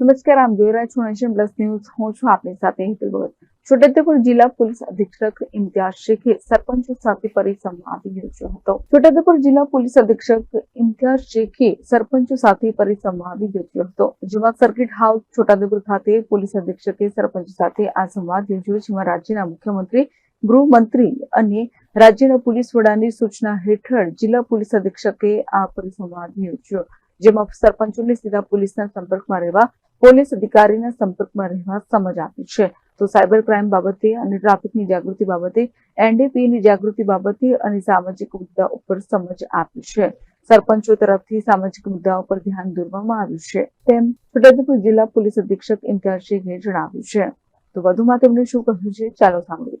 નમસ્કાર આમ જોઈ રહ્યા છો નેશન પ્લસ ન્યૂઝ. હું છું આપની સાથે હિતલ ભગત. છોટાઉદેપુર જિલ્લા પોલીસ અધિક્ષક ઇમ્તિયાઝ શેખે સરપંચો સાથે પરિસંવાદ યોજ્યો હતો. છોટાઉદેપુર જિલ્લા પોલીસ અધિક્ષક ઇમ્તિયાઝ શેખે સરપંચો સાથે પરિસંવાદ યોજ્યો હતો. જેમાં સર્કિટ હાઉસ છોટાઉદેપુર ખાતે પોલીસ અધિક્ષકે સરપંચ સાથે આ સંવાદ યોજ્યો, જેમાં રાજ્યના મુખ્યમંત્રી, ગૃહમંત્રી અને રાજ્યના પોલીસ વડાની સૂચના હેઠળ જિલ્લા પોલીસ અધિક્ષકે આ પરિસંવાદ યોજ્યો. જેમાં સરપંચોને સીધા પોલીસના સંપર્કમાં રહેવા, પોલીસ અધિકારીના સંપર્કમાં રહેવા સમજ આપી છે. તો સાયબર ક્રાઇમ બાબતે અને ટ્રાફિકની જાગૃતિ બાબતે, એનડીપીની જાગૃતિ બાબતે અને સામાજિક મુદ્દા ઉપર સમજ આપી છે. સરપંચો તરફથી સામાજિક મુદ્દાઓ પર ધ્યાન દોરવામાં આવ્યું છે. તેમ છોટાઉદેપુર જિલ્લા પોલીસ અધિક્ષક ઇમ્તિયાઝ શેખે જણાવ્યું છે. તો વધુમાં તેમણે શું કહ્યું છે, ચાલો સાંભળીએ.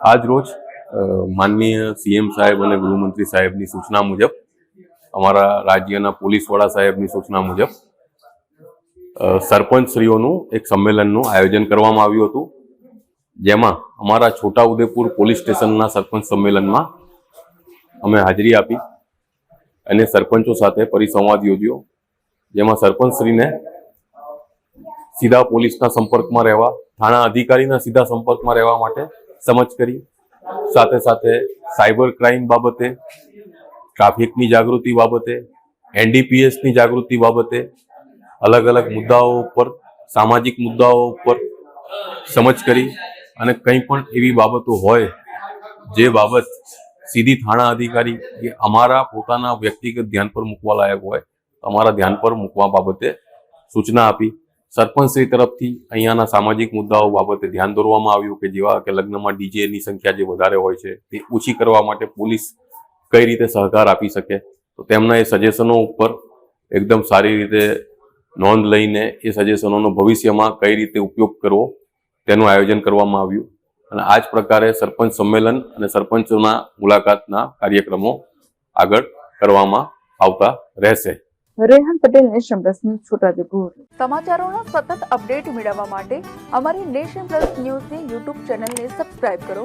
આજ રોજ માનનીય સીએમ સાહેબ અને ગૃહમંત્રી સાહેબની સૂચના મુજબ અમારા રાજ્યના પોલીસ વડા સાહેબની સૂચના મુજબ સરપંચશ્રીઓનું એક સંમેલનનું આયોજન કરવામાં આવ્યું હતું. જેમાં અમારા છોટાઉદેપુર પોલીસ સ્ટેશનના સરપંચ સંમેલનમાં અમે હાજરી આપી અને સરપંચો સાથે પરિસંવાદ યોજ્યો. જેમાં સરપંચશ્રીને સીધા પોલીસના સંપર્કમાં રહેવા, થાણા અધિકારીના સીધા સંપર્કમાં રહેવા માટે સમજ કરી. સાથે સાથે સાયબર ક્રાઇમ બાબતે ટ્રાફિકની જાગૃતિ બાબતે, એનડીપીએસની જાગૃતિ બાબતે, અલગ અલગ મુદ્દાઓ ઉપર, સામાજિક મુદ્દાઓ ઉપર સમજ કરી અને કંઈ પણ એવી બાબતો હોય, જે બાબત સીધી થાણા અધિકારી કે અમારા પોતાના વ્યક્તિગત ધ્યાન પર મૂકવા લાયક હોય અમારા ધ્યાન પર મૂકવા બાબતે સૂચના આપી. સરપંચશ્રી તરફથી અહીંયાના સામાજિક મુદ્દાઓ બાબતે ધ્યાન દોરવામાં આવ્યું કે જેવા કે લગ્નમાં ડીજેની સંખ્યા જે વધારે હોય છે, તે ઓછી કરવા માટે પોલીસ કઈ રીતે સહકાર આપી શકે? તો તેમના એ સજેશનો ઉપર એકદમ સારી રીતે નોંધ લઈને એ સજેશનોનો ભવિષ્યમાં કઈ રીતે ઉપયોગ કરવો તેનું આયોજન કરવામાં આવ્યું. અને આ જ પ્રકારે સરપંચ સંમેલન અને સરપંચોના મુલાકાતના કાર્યક્રમો આગળ કરવામાં આવતા રહેશે. Rehan Patel nation plus news Chhotaudepur. સમાચારોનો સતત અપડેટ મેળવવા માટે અમારી નેશન પ્લસ ન્યૂઝની યુટ્યુબ ચેનલને સબસ્ક્રાઇબ કરો.